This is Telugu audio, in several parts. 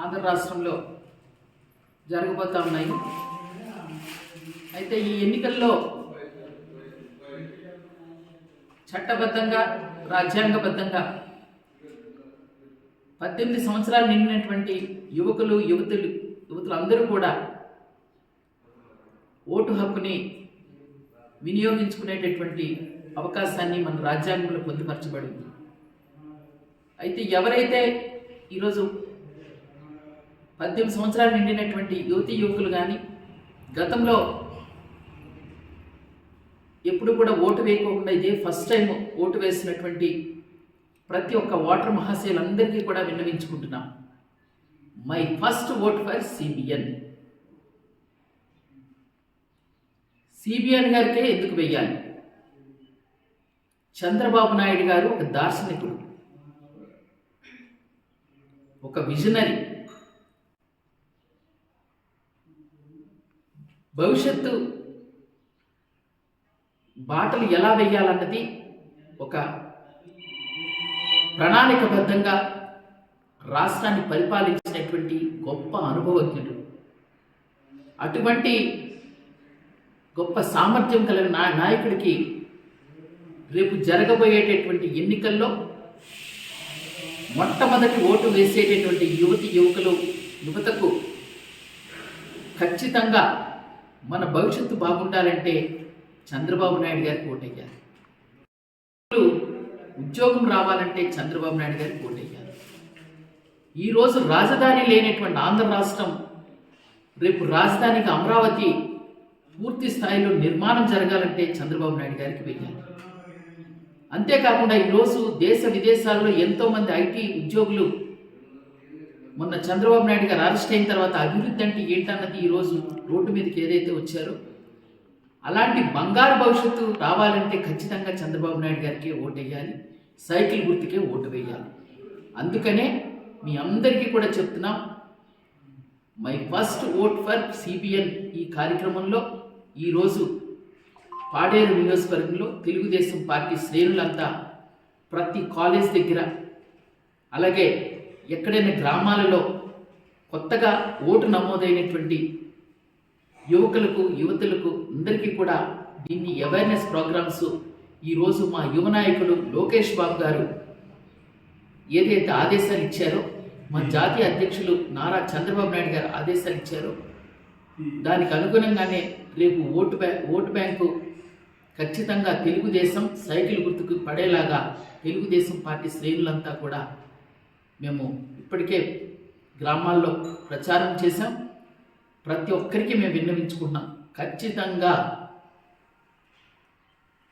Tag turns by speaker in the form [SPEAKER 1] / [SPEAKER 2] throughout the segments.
[SPEAKER 1] ఆంధ్ర రాష్ట్రంలో జరగబోతూ ఉన్నాయి. అయితే ఈ ఎన్నికల్లో చట్టబద్ధంగా రాజ్యాంగబద్ధంగా పద్దెనిమిది సంవత్సరాలు నిండినటువంటి యువకులు యువతులు యువతులు అందరూ కూడా ఓటు హక్కుని వినియోగించుకునేటటువంటి అవకాశాన్ని మన రాజ్యాంగంలో పొందుపరచబడింది. అయితే ఎవరైతే ఈరోజు పద్దెనిమిది సంవత్సరాలు నిండినటువంటి యువతి యువకులు కానీ గతంలో ఎప్పుడు కూడా ఓటు వేయకోకుండా ఇదే ఫస్ట్ టైం ఓటు వేసినటువంటి ప్రతి ఒక్క ఓటర్ మహాశయులందరికీ కూడా విన్నవించుకుంటున్నాం. My first vote for CBN. CBN గారికే ఎందుకు వెయ్యాలి? చంద్రబాబు నాయుడు గారు ఒక దార్శనికుడు. ఒక విజనరీ భవిష్యత్తు బాటలు ఎలా వేయాలన్నది ఒక ప్రణాళికబద్ధంగా రాష్ట్రాన్ని పరిపాలించినటువంటి గొప్ప అనుభవజ్ఞుడు. అటువంటి గొప్ప సామర్థ్యం కలిగిన నా నాయకుడికి రేపు జరగబోయేటటువంటి ఎన్నికల్లో మొట్టమొదటి ఓటు వేసేటటువంటి యువతి యువకులు యువతకు ఖచ్చితంగా మన భవిష్యత్తు బాగుండాలంటే చంద్రబాబు నాయుడు గారికి ఓటేయాలి. ఉద్యోగం రావాలంటే చంద్రబాబు నాయుడు గారికి ఓటేయాలి. ఈరోజు రాజధాని లేనటువంటి ఆంధ్ర రాష్ట్రం రేపు రాజధానికి అమరావతి పూర్తి స్థాయిలో నిర్మాణం జరగాలంటే చంద్రబాబు నాయుడు గారికి వెయ్యాలి. అంతేకాకుండా ఈరోజు దేశ విదేశాల్లో ఎంతోమంది ఐటీ ఉద్యోగులు మొన్న చంద్రబాబు నాయుడు గారు అరెస్ట్ అయిన తర్వాత అభివృద్ధి అంటే ఏంటన్నది ఈరోజు రోడ్డు మీదకి ఏదైతే వచ్చారో అలాంటి బంగారు భవిష్యత్తు రావాలంటే ఖచ్చితంగా చంద్రబాబు నాయుడు గారికి వేయాలి సైకిల్ గుర్తుకే ఓటు వేయాలి. అందుకనే మీ అందరికీ కూడా చెప్తున్నాం my first vote for CBN ఈ కార్యక్రమంలో ఈరోజు పాడేరు నియోజకవర్గంలో తెలుగుదేశం పార్టీ శ్రేణులంతా ప్రతి కాలేజ్ దగ్గర అలాగే ఎక్కడైనా గ్రామాలలో కొత్తగా ఓటు నమోదైనటువంటి యువకులకు యువతులకు అందరికీ కూడా దీన్ని అవేర్నెస్ ప్రోగ్రామ్స్ ఈరోజు మా యువ నాయకుడు లోకేష్ బాబు గారు ఏదైతే ఆదేశాలు ఇచ్చారో మా జాతీయ అధ్యక్షులు నారా చంద్రబాబు నాయుడు గారు ఆదేశాలు ఇచ్చారో దానికి అనుగుణంగానే రేపు ఓటు బ్యా ఓటు బ్యాంకు ఖచ్చితంగా తెలుగుదేశం సైకిల్ గుర్తుకు పడేలాగా తెలుగుదేశం పార్టీ శ్రేణులంతా కూడా మేము ఇప్పటికే గ్రామాల్లో ప్రచారం చేశాం. ప్రతి ఒక్కరికి మేము విన్నవించుకున్నాం ఖచ్చితంగా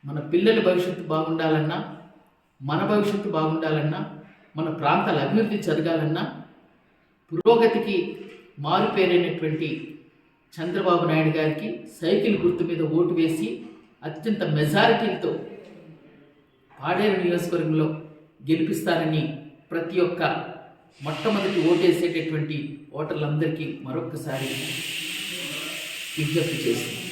[SPEAKER 1] మన పిల్లల భవిష్యత్తు బాగుండాలన్నా మన భవిష్యత్తు బాగుండాలన్నా మన ప్రాంతాల అభివృద్ధి జరగాలన్నా పురోగతికి మారుపేరైనటువంటి చంద్రబాబు నాయుడు గారికి సైకిల్ గుర్తు మీద ఓటు వేసి అత్యంత మెజారిటీలతో పాడేరు నియోజకవర్గంలో గెలిపిస్తారని ప్రతి ఒక్క మొట్టమొదటి ఓటేసేటటువంటి ఓటర్లందరికీ మరొక్కసారి విజ్ఞప్తి చేస్తుంది